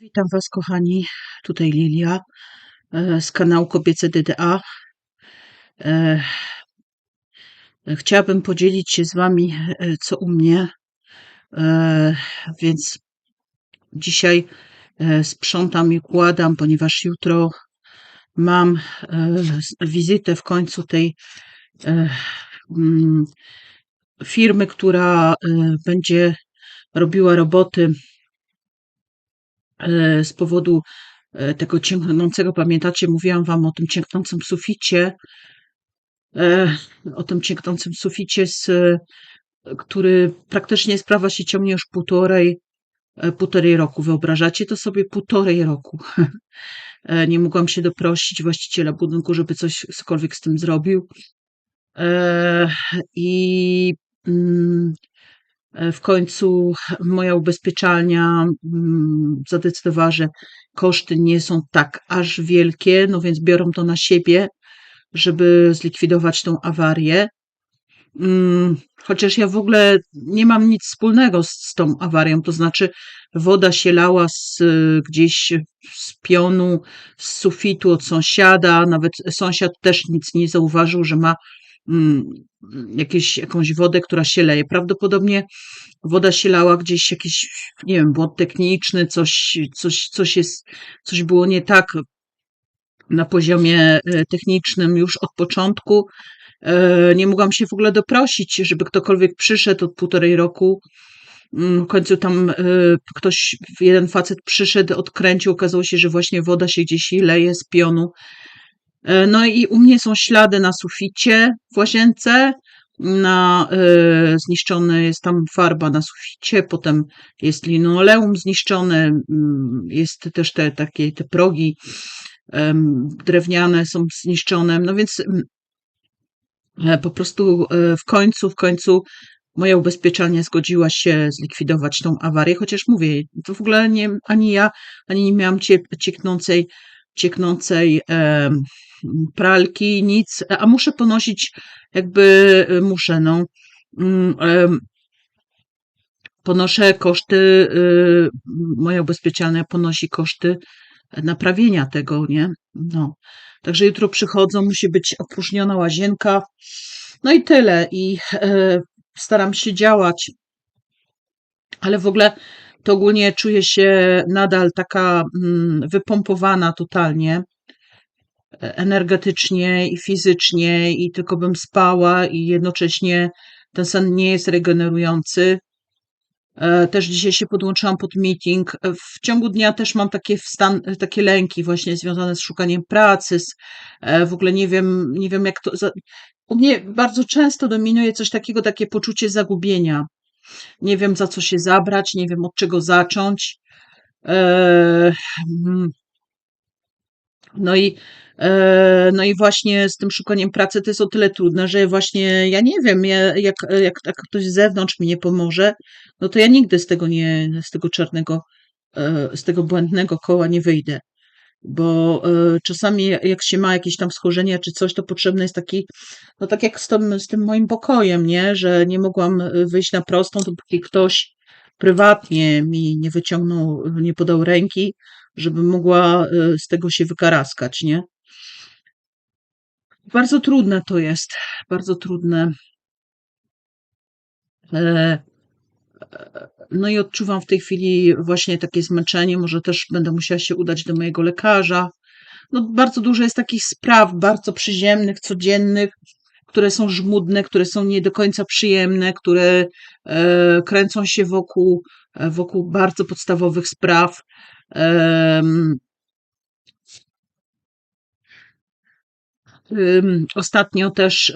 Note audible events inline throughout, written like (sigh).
Witam Was, kochani. Tutaj Lilia e, z kanału Kobiece DDA. E, Chciałabym podzielić się z Wami, e, co u mnie. Więc dzisiaj sprzątam i układam, ponieważ jutro mam wizytę w końcu tej mm, firmy, która będzie robiła roboty z powodu e, tego ciągnącego, pamiętacie, mówiłam wam o tym ciągnącym suficie, e, o tym ciągnącym suficie, z, e, który praktycznie sprawa się ciągnie już półtorej, półtorej roku. Wyobrażacie to sobie? Półtorej roku. (laughs) Nie mogłam się doprosić właściciela budynku, żeby coś cokolwiek z tym zrobił. I mm, w końcu moja ubezpieczalnia mm, zadecydowała, że koszty nie są tak aż wielkie, no więc biorą to na siebie, żeby zlikwidować tą awarię. Mm, Chociaż ja w ogóle nie mam nic wspólnego z, z tą awarią, to znaczy woda się lała z, y, gdzieś z pionu, z sufitu od sąsiada, nawet sąsiad też nic nie zauważył, że ma jakieś, jakąś wodę, która się leje. Prawdopodobnie woda się lała gdzieś jakiś, nie wiem, błąd techniczny, coś, coś, coś, jest, coś było nie tak na poziomie e, technicznym już od początku. E, Nie mogłam się w ogóle doprosić, żeby ktokolwiek przyszedł od półtorej roku. Mm, W końcu tam e, ktoś, jeden facet przyszedł, odkręcił, okazało się, że właśnie woda się gdzieś leje z pionu. E, No i u mnie są ślady na suficie w łazience, na, e, zniszczony jest tam farba na suficie, potem jest linoleum zniszczone, mm, jest też te takie te progi em, drewniane są zniszczone, no więc e, po prostu e, w końcu, w końcu moja ubezpieczalnia zgodziła się zlikwidować tą awarię, chociaż mówię, to w ogóle nie, ani ja, ani nie miałam cie, cieknącej, cieknącej em, pralki, nic, a muszę ponosić, jakby e, muszę, no, mm, em, ponoszę koszty, moja ubezpieczalnia ponosi koszty naprawienia tego, nie? No. Także jutro przychodzą, musi być opróżniona łazienka. No i tyle. I e, staram się działać. Ale w ogóle to ogólnie czuję się nadal taka mm, wypompowana totalnie e, energetycznie i fizycznie i tylko bym spała i jednocześnie ten sen nie jest regenerujący. E, Też dzisiaj się podłączyłam pod meeting. E, W ciągu dnia też mam takie, wstan, takie lęki właśnie związane z szukaniem pracy. Z, w ogóle nie wiem, nie wiem jak to. Za... U mnie bardzo często dominuje coś takiego, takie poczucie zagubienia. Nie wiem za co się zabrać, nie wiem od czego zacząć. E, mm, No i, e, no i właśnie z tym szukaniem pracy to jest o tyle trudne, że właśnie ja nie wiem, ja, jak, jak, jak ktoś z zewnątrz mi nie pomoże, no to ja nigdy z tego nie, z tego czarnego, e, z tego błędnego koła nie wyjdę. Bo e, czasami jak się ma jakieś tam schorzenia czy coś, to potrzebny jest taki, no tak jak z tym, z tym moim pokojem, nie? Że nie mogłam e, wyjść na prostą, dopóki ktoś prywatnie mi nie wyciągnął, nie podał ręki, żebym mogła e, z tego się wykaraskać, nie? Bardzo trudne to jest, bardzo trudne. E, No i odczuwam w tej chwili właśnie takie zmęczenie, może też będę musiała się udać do mojego lekarza. No, bardzo dużo jest takich spraw, bardzo przyziemnych, codziennych, które są żmudne, które są nie do końca przyjemne, które e, kręcą się wokół, e, wokół bardzo podstawowych spraw. Ym, Ostatnio też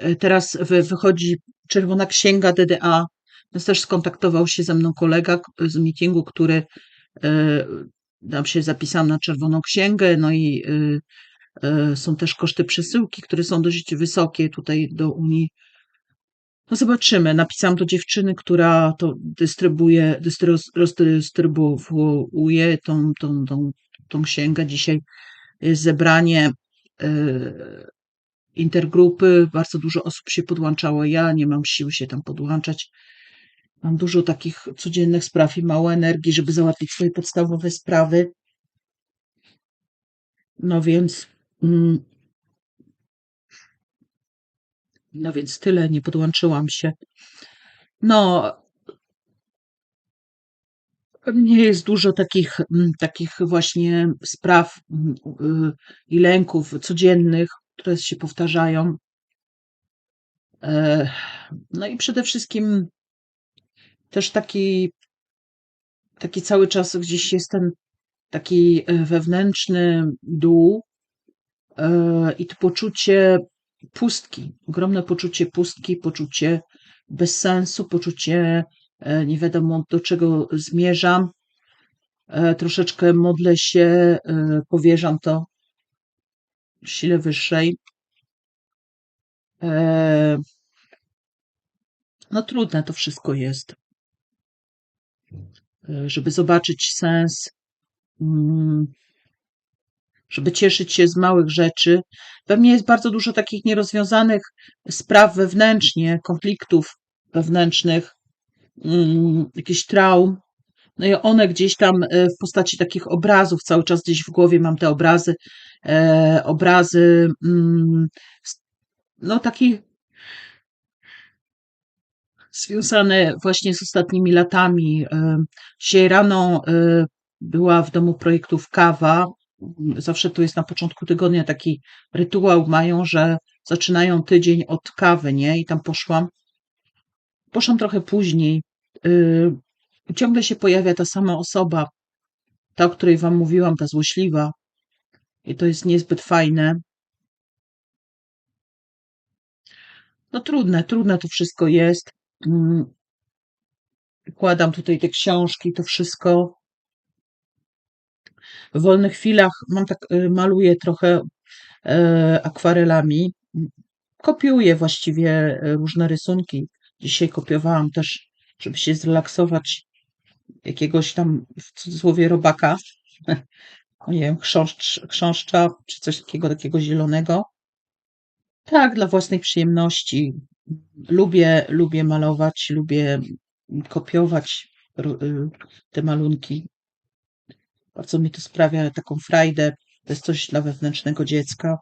e, teraz wy- wychodzi Czerwona Księga DDA, też skontaktował się ze mną kolega z meetingu, który e, tam się zapisałam na Czerwoną Księgę, no i y, e, są też koszty przesyłki, które są dość wysokie tutaj do Unii. No zobaczymy. Napisałam do dziewczyny, która to dystrybuuje, dystry- rozdystrybuuje tą, tą, tą, tą księgę. Dzisiaj jest zebranie e, intergrupy, bardzo dużo osób się podłączało. Ja nie mam siły się tam podłączać. Mam dużo takich codziennych spraw i mało energii, żeby załatwić swoje podstawowe sprawy. No więc, mm, no więc tyle, nie podłączyłam się. No, nie jest dużo takich, mm, takich właśnie spraw mm, y, i lęków codziennych, które się powtarzają. E, no i przede wszystkim też taki, taki cały czas gdzieś jest ten taki e, wewnętrzny dół e, i to poczucie pustki, ogromne poczucie pustki, poczucie bezsensu, poczucie nie wiadomo do czego zmierzam. Troszeczkę modlę się, powierzam to sile wyższej. No trudne to wszystko jest. Żeby zobaczyć sens, mm, żeby cieszyć się z małych rzeczy. We mnie jest bardzo dużo takich nierozwiązanych spraw wewnętrznie, konfliktów wewnętrznych, mm, jakichś traum. No i one gdzieś tam e, w postaci takich obrazów, cały czas gdzieś w głowie mam te obrazy, e, obrazy, mm, no takich związane właśnie z ostatnimi latami. Dzisiaj rano e, była w domu projektów kawa. Zawsze to jest na początku tygodnia taki rytuał mają, że zaczynają tydzień od kawy, nie? I tam poszłam. Poszłam trochę później. E, ciągle się pojawia ta sama osoba, ta, o której wam mówiłam, ta złośliwa. I to jest niezbyt fajne. No trudne, trudne to wszystko jest. Mm. Kładam tutaj te książki, to wszystko. W wolnych chwilach mam tak, y, maluję trochę e, akwarelami. Kopiuję właściwie różne rysunki. Dzisiaj kopiowałam też, żeby się zrelaksować, jakiegoś tam w cudzysłowie robaka. (laughs) Nie wiem, chrząszcz, chrząszcza, czy coś takiego, takiego zielonego. Tak, dla własnej przyjemności. Lubię, lubię malować, lubię kopiować y, te malunki. Bardzo mi to sprawia taką frajdę. To jest coś dla wewnętrznego dziecka.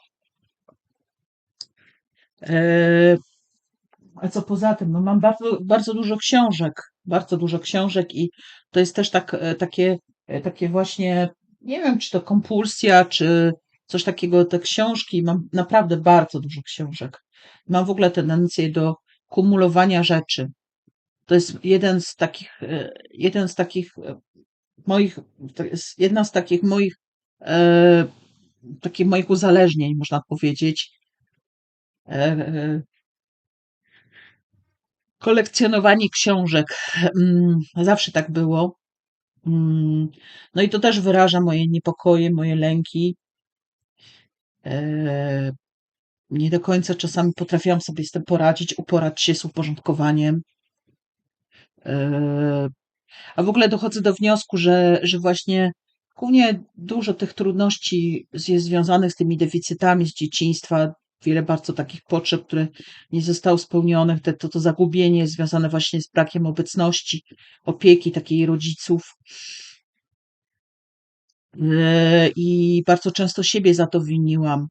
E, a co poza tym? No mam bardzo, bardzo dużo książek, bardzo dużo książek i to jest też tak, e, takie, e, takie właśnie, nie wiem, czy to kompulsja, czy coś takiego, te książki. Mam naprawdę bardzo dużo książek. Mam w ogóle tendencję do kumulowania rzeczy. To jest jeden z takich, e, jeden z takich e, moich, to jest jedna z takich moich, e, takich moich uzależnień, można powiedzieć. E, e kolekcjonowanie książek. Mm, zawsze tak było. Mm, no i to też wyraża moje niepokoje, moje lęki. E, nie do końca czasami potrafiłam sobie z tym poradzić, uporać się z uporządkowaniem. E, a w ogóle dochodzę do wniosku, że, że właśnie głównie dużo tych trudności jest związanych z tymi deficytami z dzieciństwa, wiele bardzo takich potrzeb, które nie zostały spełnione, to, to, zagubienie związane właśnie z brakiem obecności, opieki takiej rodziców. E, I bardzo często siebie za to winiłam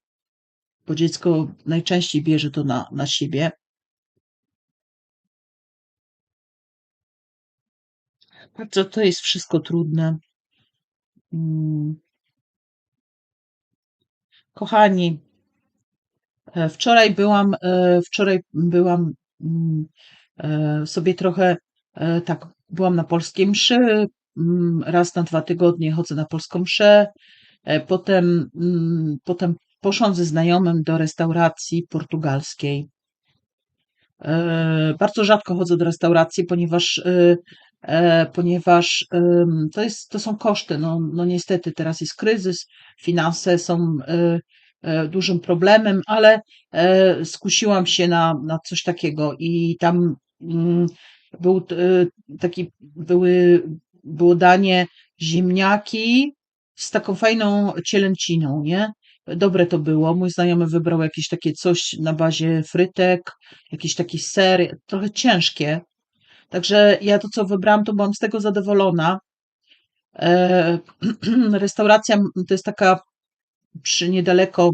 bo dziecko najczęściej bierze to na, na siebie. Bardzo to jest wszystko trudne. Mm. Kochani, e, wczoraj byłam, e, wczoraj byłam mm, sobie trochę tak, byłam na polskiej mszy, raz na dwa tygodnie chodzę na polską mszę, potem, potem Poszłam ze znajomym do restauracji portugalskiej. E, bardzo rzadko chodzę do restauracji, ponieważ, e, e, ponieważ to, jest, to są koszty. No, no niestety teraz jest kryzys, finanse są dużym problemem, ale skusiłam się na, na coś takiego i tam mm, był taki, były, było danie ziemniaki z taką fajną cielęciną, nie? Dobre to było. Mój znajomy wybrał jakieś takie coś na bazie frytek, jakiś taki ser, trochę ciężkie. Także ja to, co wybrałam, to byłam z tego zadowolona. E, (clears throat) restauracja to jest taka przy niedaleko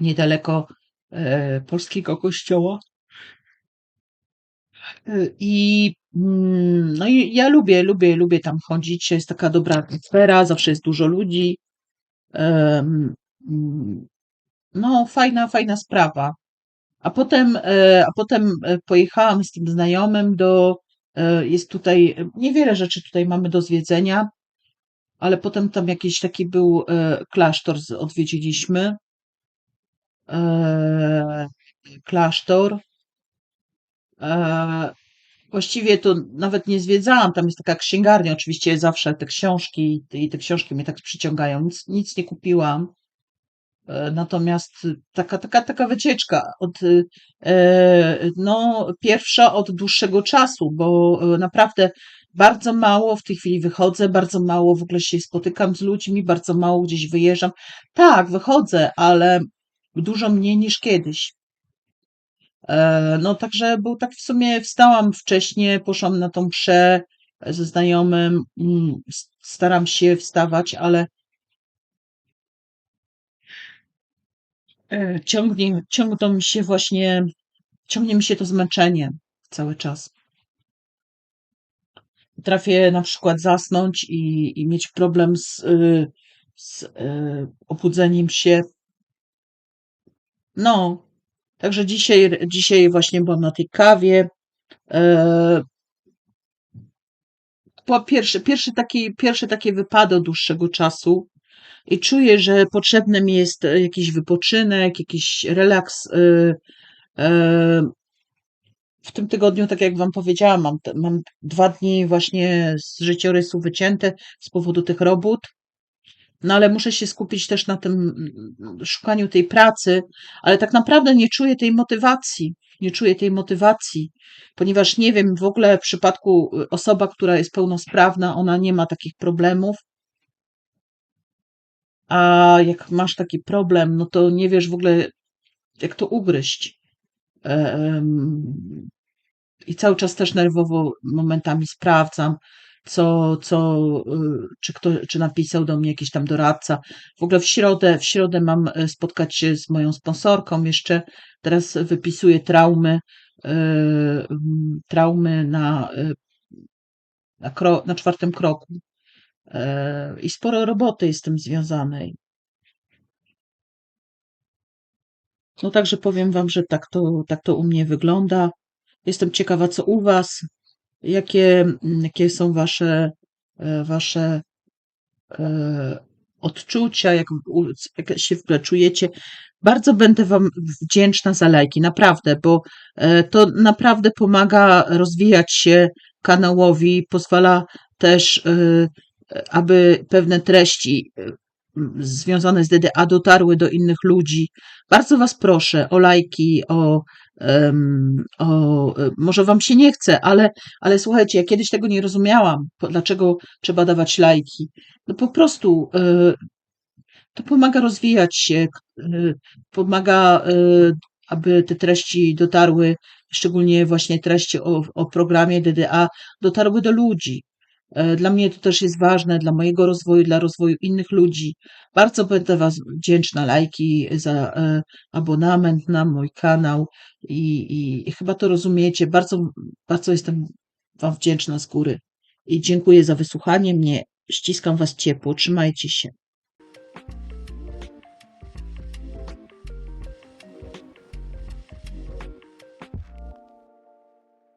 niedaleko e, polskiego kościoła. E, I mm, no i ja lubię, lubię, lubię tam chodzić. Jest taka dobra atmosfera, zawsze jest dużo ludzi. Mm, no, fajna, fajna sprawa. A potem, a potem pojechałam z tym znajomym do, jest tutaj, niewiele rzeczy tutaj mamy do zwiedzenia, ale potem tam jakiś taki był klasztor, odwiedziliśmy. Eee, klasztor. Właściwie to nawet nie zwiedzałam, tam jest taka księgarnia, oczywiście zawsze te książki i te książki mnie tak przyciągają, nic, nic nie kupiłam. Eee, natomiast taka, taka, taka wycieczka od, no, pierwsza od dłuższego czasu, bo naprawdę bardzo mało w tej chwili wychodzę, bardzo mało w ogóle się spotykam z ludźmi, bardzo mało gdzieś wyjeżdżam. Tak, wychodzę, ale dużo mniej niż kiedyś. E, no także był tak w sumie, wstałam wcześniej, poszłam na tą mszę ze znajomym, mm, staram się wstawać, ale e, ciągnie, ciągną mi się właśnie, ciągnie mi się to zmęczenie cały czas. Potrafię na przykład zasnąć i, i mieć problem z, y, z y, obudzeniem się no, także dzisiaj, dzisiaj właśnie byłam na tej kawie. E, po pierwszy, pierwszy, taki, pierwszy takie wypady od dłuższego czasu i czuję, że potrzebny mi jest jakiś wypoczynek, jakiś relaks. E, e, w tym tygodniu, tak jak Wam powiedziałam, mam, mam dwa dni właśnie z życiorysu wycięte z powodu tych robót. No ale muszę się skupić też na tym mm, szukaniu tej pracy, ale tak naprawdę nie czuję tej motywacji. Nie czuję tej motywacji, ponieważ nie wiem, w ogóle w przypadku y, osoba, która jest pełnosprawna, ona nie ma takich problemów. A jak masz taki problem, no to nie wiesz w ogóle, jak to ugryźć. I cały czas też nerwowo momentami sprawdzam, co, co, y, czy, kto, czy napisał do mnie jakiś tam doradca. W ogóle w środę, w środę mam e, spotkać się z moją sponsorką jeszcze. Teraz wypisuję traumy, y, traumy na, y, na, kro, na czwartym kroku. E, I sporo roboty jest z tym związanej. No także powiem Wam, że tak to, tak to u mnie wygląda. Jestem ciekawa, co u Was. Jakie, jakie są wasze, e, wasze e, odczucia, jak, jak się czujecie. Bardzo będę Wam wdzięczna za lajki, naprawdę, bo e, to naprawdę pomaga rozwijać się kanałowi, pozwala też, aby pewne treści związane z DDA dotarły do innych ludzi. Bardzo Was proszę o lajki, o o, może wam się nie chce, ale, ale słuchajcie, ja kiedyś tego nie rozumiałam, dlaczego trzeba dawać lajki. No po prostu e, to pomaga rozwijać się, e, pomaga, e, aby te treści dotarły, szczególnie właśnie treści o, o programie DDA, dotarły do ludzi. E, dla mnie to też jest ważne, dla mojego rozwoju, dla rozwoju innych ludzi. Bardzo będę Was wdzięczna lajki za e, abonament na mój kanał i, i, i chyba to rozumiecie. Bardzo, bardzo jestem Wam wdzięczna z góry i dziękuję za wysłuchanie mnie. Ściskam Was ciepło. Trzymajcie się.